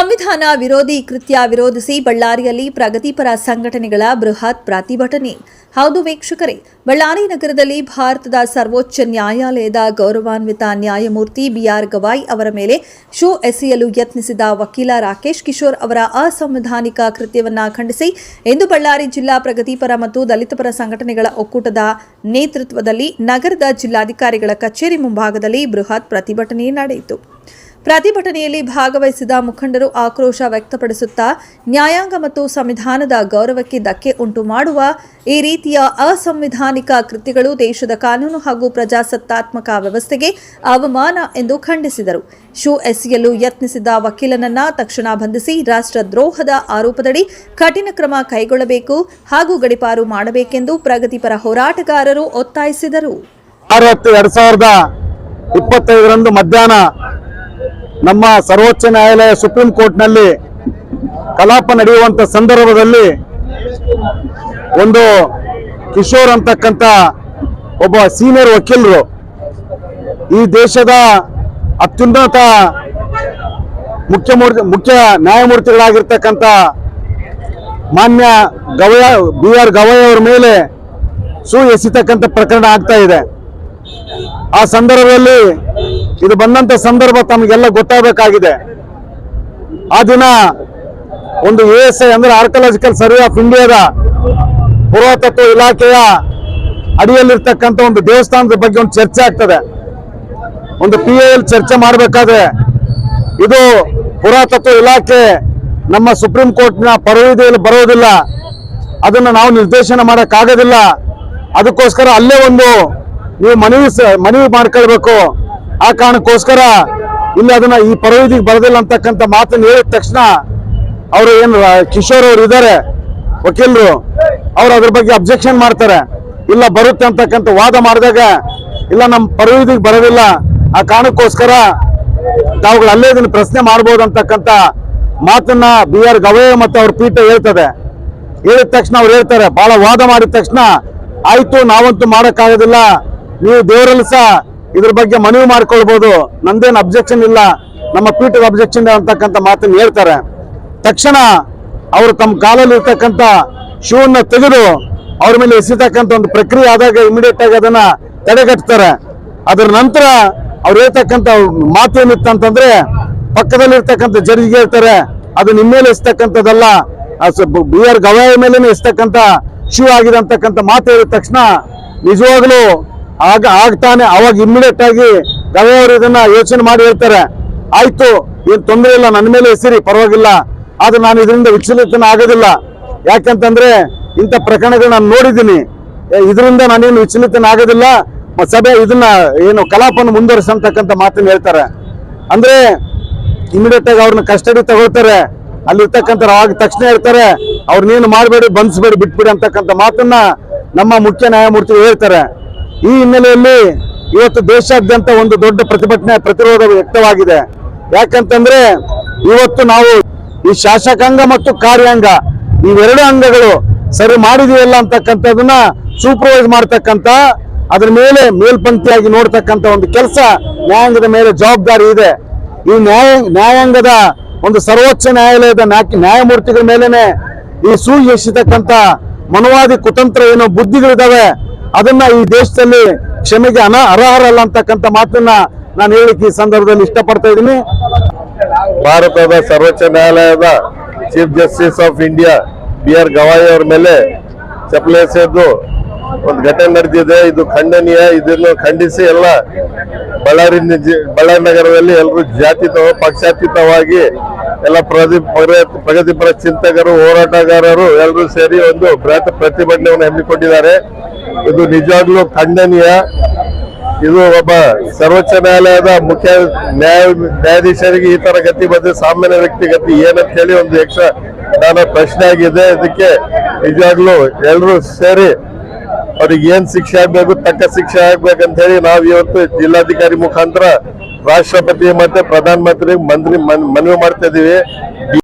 ಸಂವಿಧಾನ ವಿರೋಧಿ ಕೃತ್ಯ ವಿರೋಧಿಸಿ ಬಳ್ಳಾರಿಯಲ್ಲಿ ಪ್ರಗತಿಪರ ಸಂಘಟನೆಗಳ ಬೃಹತ್ ಪ್ರತಿಭಟನೆ. ಹೌದು ವೀಕ್ಷಕರೇ, ಬಳ್ಳಾರಿ ನಗರದಲ್ಲಿ ಭಾರತದ ಸರ್ವೋಚ್ಚ ನ್ಯಾಯಾಲಯದ ಗೌರವಾನ್ವಿತ ನ್ಯಾಯಮೂರ್ತಿ ಬಿಆರ್ ಗವಾಯ್ ಅವರ ಮೇಲೆ ಶೋ ಎಸೆಯಲು ಯತ್ನಿಸಿದ ವಕೀಲ ರಾಕೇಶ್ ಕಿಶೋರ್ ಅವರ ಅಸಂವಿಧಾನಿಕ ಕೃತ್ಯವನ್ನು ಖಂಡಿಸಿ, ಇಂದು ಬಳ್ಳಾರಿ ಜಿಲ್ಲಾ ಪ್ರಗತಿಪರ ಮತ್ತು ದಲಿತಪರ ಸಂಘಟನೆಗಳ ಒಕ್ಕೂಟದ ನೇತೃತ್ವದಲ್ಲಿ ನಗರದ ಜಿಲ್ಲಾಧಿಕಾರಿಗಳ ಕಚೇರಿ ಮುಂಭಾಗದಲ್ಲಿ ಬೃಹತ್ ಪ್ರತಿಭಟನೆ ನಡೆಯಿತು. ಪ್ರತಿಭಟನೆಯಲ್ಲಿ ಭಾಗವಹಿಸಿದ ಮುಖಂಡರು ಆಕ್ರೋಶ ವ್ಯಕ್ತಪಡಿಸುತ್ತಾ ನ್ಯಾಯಾಂಗ ಮತ್ತು ಸಂವಿಧಾನದ ಗೌರವಕ್ಕೆ ಧಕ್ಕೆ ಉಂಟು ಮಾಡುವ ಈ ರೀತಿಯ ಅಸಂವಿಧಾನಿಕ ಕೃತ್ಯಗಳು ದೇಶದ ಕಾನೂನು ಹಾಗೂ ಪ್ರಜಾಸತ್ತಾತ್ಮಕ ವ್ಯವಸ್ಥೆಗೆ ಅವಮಾನ ಎಂದು ಖಂಡಿಸಿದರು. ಶೂ ಎಸೆಯಲು ಯತ್ನಿಸಿದ ವಕೀಲನನ್ನ ತಕ್ಷಣ ಬಂಧಿಸಿ ರಾಷ್ಟ್ರದ್ರೋಹದ ಆರೋಪದಡಿ ಕಠಿಣ ಕ್ರಮ ಕೈಗೊಳ್ಳಬೇಕು ಹಾಗೂ ಗಡಿಪಾರು ಮಾಡಬೇಕೆಂದು ಪ್ರಗತಿಪರ ಹೋರಾಟಗಾರರು ಒತ್ತಾಯಿಸಿದರು. ಇಪ್ಪತ್ತೈದರಂದು ಮಧ್ಯಾಹ್ನ ನಮ್ಮ ಸರ್ವೋಚ್ಚ ನ್ಯಾಯಾಲಯ ಸುಪ್ರೀಂ ಕೋರ್ಟ್ನಲ್ಲಿ ಕಲಾಪ ನಡೆಯುವಂತ ಸಂದರ್ಭದಲ್ಲಿ ಒಂದು ಕಿಶೋರ್ ಅಂತಕ್ಕಂಥ ಒಬ್ಬ ಸೀನಿಯರ್ ವಕೀಲರು ಈ ದೇಶದ ಅತ್ಯುನ್ನತ ಮುಖ್ಯಮೂರ್ತಿ ಮುಖ್ಯ ನ್ಯಾಯಮೂರ್ತಿಗಳಾಗಿರ್ತಕ್ಕಂಥ ಮಾನ್ಯ ಗವಯ ಬಿ ಆರ್ ಗವಯ್ ಅವರ ಮೇಲೆ ಸು ಎಸಿತಕ್ಕಂಥ ಪ್ರಕರಣ ಆಗ್ತಾ ಇದೆ. ಆ ಸಂದರ್ಭದಲ್ಲಿ ಇದು ಬಂದಂತ ಸಂದರ್ಭ ತಮಗೆಲ್ಲ ಗೊತ್ತಾಗಬೇಕಾಗಿದೆ. ಆ ದಿನ ಒಂದು ಎ ಎಸ್ ಐ ಅಂದ್ರೆ ಆರ್ಕಲಾಜಿಕಲ್ ಸರ್ವೆ ಆಫ್ ಇಂಡಿಯಾದ ಪುರಾತತ್ವ ಇಲಾಖೆಯ ಅಡಿಯಲ್ಲಿರ್ತಕ್ಕಂಥ ಒಂದು ದೇವಸ್ಥಾನದ ಬಗ್ಗೆ ಒಂದು ಚರ್ಚೆ ಆಗ್ತದೆ. ಒಂದು ಪಿ ಎಲ್ ಚರ್ಚೆ ಮಾಡಬೇಕಾದ್ರೆ ಇದು ಪುರಾತತ್ವ ಇಲಾಖೆ ನಮ್ಮ ಸುಪ್ರೀಂ ಕೋರ್ಟ್ನ ಪರವಿಧಿಯಲ್ಲಿ ಬರೋದಿಲ್ಲ. ಅದನ್ನು ನಾವು ನಿರ್ದೇಶನ ಮಾಡೋಕ್ಕಾಗೋದಿಲ್ಲ. ಅದಕ್ಕೋಸ್ಕರ ಅಲ್ಲೇ ಒಂದು ನೀವು ಮನವಿ ಮನವಿ ಮಾಡ್ಕೊಳ್ಬೇಕು. ಆ ಕಾರಣಕ್ಕೋಸ್ಕರ ಇಲ್ಲಿ ಅದನ್ನ ಈ ಪರವಿಧಿಗೆ ಬರೋದಿಲ್ಲ ಅಂತಕ್ಕಂಥ ಮಾತನ್ನು ಹೇಳಿದ ತಕ್ಷಣ ಅವರು ಏನು ಕಿಶೋರ್ ಅವರು ಇದ್ದಾರೆ, ವಕೀಲರು, ಅವ್ರು ಅದ್ರ ಬಗ್ಗೆ ಅಬ್ಜೆಕ್ಷನ್ ಮಾಡ್ತಾರೆ. ಇಲ್ಲ ಬರುತ್ತೆ ಅಂತಕ್ಕಂಥ ವಾದ ಮಾಡಿದಾಗ, ಇಲ್ಲ ನಮ್ಮ ಪರವಿಧಿಗೆ ಬರೋದಿಲ್ಲ, ಆ ಕಾರಣಕ್ಕೋಸ್ಕರ ತಾವುಗಳು ಅಲ್ಲೇ ಇದನ್ನು ಪ್ರಶ್ನೆ ಮಾಡ್ಬೋದು ಅಂತಕ್ಕಂಥ ಮಾತನ್ನ ಬಿ ಆರ್ ಗವಯ ಮತ್ತು ಅವ್ರ ಪೀಠ ಹೇಳ್ತದೆ. ಹೇಳಿದ ತಕ್ಷಣ ಅವ್ರು ಹೇಳ್ತಾರೆ ಬಹಳ ವಾದ ಮಾಡಿದ ತಕ್ಷಣ, ಆಯ್ತು, ನಾವಂತೂ ಮಾಡಕ್ಕಾಗೋದಿಲ್ಲ ನೀವು ದೇವರಲ್ಲಿ ಸಹ ಇದ್ರ ಬಗ್ಗೆ ಮನವಿ ಮಾಡ್ಕೊಳ್ಬಹುದು ನಂದೇನು ಅಬ್ಜೆಕ್ಷನ್ ಇಲ್ಲ. ನಮ್ಮ ಪೀಠದ ಅಬ್ಜೆಕ್ಷನ್ ಅಂತಕ್ಕಂಥ ಮಾತನ್ನು ಹೇಳ್ತಾರೆ. ತಕ್ಷಣ ಅವರು ತಮ್ಮ ಕಾಲಲ್ಲಿ ಇರ್ತಕ್ಕಂಥ ಶೂನ್ನ ತೆಗೆದು ಅವ್ರ ಮೇಲೆ ಎಸಿತಕ್ಕಂಥ ಒಂದು ಪ್ರಕ್ರಿಯೆ ಆದಾಗ ಇಮಿಡಿಯೇಟ್ ಆಗಿ ಅದನ್ನ ತಡೆಗಟ್ತಾರೆ. ಅದರ ನಂತರ ಅವ್ರು ಹೇಳ್ತಕ್ಕಂಥ ಮಾತು ಏನಿತ್ತಂತಂದ್ರೆ ಪಕ್ಕದಲ್ಲಿ ಇರ್ತಕ್ಕಂಥ ಜಡ್ಜಿಗೆ ಹೇಳ್ತಾರೆ, ಅದು ನಿಮ್ಮ ಮೇಲೆ ಎಸ್ತಕ್ಕಂಥದ್ದಲ್ಲ ಬಿ ಆರ್ ಗವಾಯ ಮೇಲೆ ಎಸ್ತಕ್ಕಂಥ ಶೂ ಆಗಿದೆ ಅಂತಕ್ಕಂಥ ಮಾತು ಹೇಳಿದ ತಕ್ಷಣ ನಿಜವಾಗ್ಲೂ ಆಗ ಆಗ್ತಾನೆ. ಅವಾಗ ಇಮ್ಮಿಡಿಯೇಟ್ ಆಗಿ ಗವಾಯಿ ಅವರು ಇದನ್ನ ಯೋಚನೆ ಮಾಡಿ ಹೇಳ್ತಾರೆ. ಆಯ್ತು, ಏನ್ ತೊಂದರೆ ಇಲ್ಲ ನನ್ನ ಮೇಲೆ ಹೆಸರಿ ಪರವಾಗಿಲ್ಲ. ಆದ್ರೆ ನಾನು ಇದರಿಂದ ವಿಚಲಿತನ ಆಗೋದಿಲ್ಲ. ಯಾಕಂತಂದ್ರೆ ಇಂಥ ಪ್ರಕರಣಗಳು ನಾನು ನೋಡಿದ್ದೀನಿ. ಇದರಿಂದ ನಾನೇನು ವಿಚಲಿತನ ಆಗೋದಿಲ್ಲ. ಸಭೆ ಇದನ್ನ ಏನು ಕಲಾಪವನ್ನು ಮುಂದುವರಿಸಂತಕ್ಕಂಥ ಮಾತನ್ನು ಹೇಳ್ತಾರೆ. ಅಂದ್ರೆ ಇಮಿಡಿಯೇಟ್ ಆಗಿ ಅವ್ರನ್ನ ಕಸ್ಟಡಿ ತಗೊಳ್ತಾರೆ. ಅಲ್ಲಿರ್ತಕ್ಕಂಥ ಆಗ ತಕ್ಷಣ ಹೇಳ್ತಾರೆ, ಅವ್ರನ್ನೇನು ಮಾಡಬೇಡಿ, ಬಂಧಿಸಬೇಡಿ, ಬಿಟ್ಬಿಡಿ ಅಂತಕ್ಕಂಥ ಮಾತನ್ನ ನಮ್ಮ ಮುಖ್ಯ ನ್ಯಾಯಮೂರ್ತಿಗಳು ಹೇಳ್ತಾರೆ. ಈ ಹಿನ್ನೆಲೆಯಲ್ಲಿ ಇವತ್ತು ದೇಶಾದ್ಯಂತ ಒಂದು ದೊಡ್ಡ ಪ್ರತಿಭಟನೆ, ಪ್ರತಿರೋಧ ವ್ಯಕ್ತವಾಗಿದೆ. ಯಾಕಂತಂದ್ರೆ ಇವತ್ತು ನಾವು ಈ ಶಾಸಕಾಂಗ ಮತ್ತು ಕಾರ್ಯಾಂಗ ಇವೆರಡು ಅಂಗಗಳು ಸರಿ ಮಾಡಿದೆಯಲ್ಲ ಅಂತಕ್ಕಂಥದನ್ನ ಸೂಪರ್ವೈಸ್ ಮಾಡ್ತಕ್ಕಂಥ, ಅದ್ರ ಮೇಲೆ ಮೇಲ್ಪಂಕ್ತಿಯಾಗಿ ನೋಡ್ತಕ್ಕಂಥ ಒಂದು ಕೆಲಸ ನ್ಯಾಯಾಂಗದ ಮೇಲೆ ಜವಾಬ್ದಾರಿ ಇದೆ. ಈ ನ್ಯಾಯ, ನ್ಯಾಯಾಂಗದ ಒಂದು ಸರ್ವೋಚ್ಚ ನ್ಯಾಯಾಲಯದ ನ್ಯಾ- ನ್ಯಾಯಮೂರ್ತಿಗಳ ಮೇಲೆನೆ ಈ ಸುಯಶಿತಕ್ಕಂಥ ಮನವಾದಿ ಕುತಂತ್ರ ಏನೋ ಬುದ್ಧಿಗಳಿದಾವೆ. ಅದನ್ನ ಈ ದೇಶದಲ್ಲಿ ಕ್ಷಮೆಗೆ ಅನ ಅರ್ಹರಲ್ಲ ಅಂತಕ್ಕಂಥ ಮಾತನ್ನ ನಾನು ಹೇಳಿಕ್ಕೆ ಈ ಸಂದರ್ಭದಲ್ಲಿ ಇಷ್ಟಪಡ್ತಾ ಇದ್ದೀನಿ. ಭಾರತದ ಸರ್ವೋಚ್ಚ ನ್ಯಾಯಾಲಯದ chief justice of India B R Gavai ಅವರ ಮೇಲೆ ಚಪ್ಪಲಿ ಎಸೆದು ಒಂದು ಘಟನೆ ನಡೆದಿದೆ. ಇದು ಖಂಡನೀಯ. ಇದನ್ನು ಖಂಡಿಸಿ ಎಲ್ಲ ಬಳ್ಳಾರಿ ಬಳ್ಳಾರಿ ನಗರದಲ್ಲಿ ಎಲ್ಲರೂ ಜಾತೀತ ಪಕ್ಷಾತೀತವಾಗಿ ಎಲ್ಲ ಪ್ರಗತಿ, ಪ್ರಗತಿಪರ ಚಿಂತಕರು, ಹೋರಾಟಗಾರರು ಎಲ್ಲರೂ ಸೇರಿ ಒಂದು ಬೃಹತ್ ಪ್ರತಿಭಟನೆಯನ್ನು ಹಮ್ಮಿಕೊಂಡಿದ್ದಾರೆ. ಇದು ನಿಜವಾಗ್ಲೂ ಖಂಡನೀಯ. ಇದು ಒಬ್ಬ ಸರ್ವೋಚ್ಚ ನ್ಯಾಯಾಲಯದ ಮುಖ್ಯ ನ್ಯಾಯ ನ್ಯಾಯಾಧೀಶರಿಗೆ ಈ ತರ ಗತಿ ಬಂದ್ರೆ ಸಾಮಾನ್ಯ ವ್ಯಕ್ತಿ ಗತಿ ಏನಂತ ಹೇಳಿ ಒಂದು ಯಕ್ಷ ನಾನು ಪ್ರಶ್ನೆ ಆಗಿದೆ. ಇದಕ್ಕೆ ನಿಜವಾಗ್ಲೂ ಎಲ್ಲರೂ ಸೇರಿ ಅವ್ರಿಗೆ ಏನ್ ಶಿಕ್ಷೆ ಆಗ್ಬೇಕು, ತಕ್ಕ ಶಿಕ್ಷೆ ಆಗ್ಬೇಕಂತ ಹೇಳಿ ನಾವು ಇವತ್ತು ಜಿಲ್ಲಾಧಿಕಾರಿ ಮುಖಾಂತರ ರಾಷ್ಟ್ರಪತಿ ಮತ್ತೆ ಪ್ರಧಾನ ಮಂತ್ರಿ ಮಂತ್ರಿ ಮನ್- ಮನವಿ ಮಾಡ್ತಾ ಇದೀವಿ.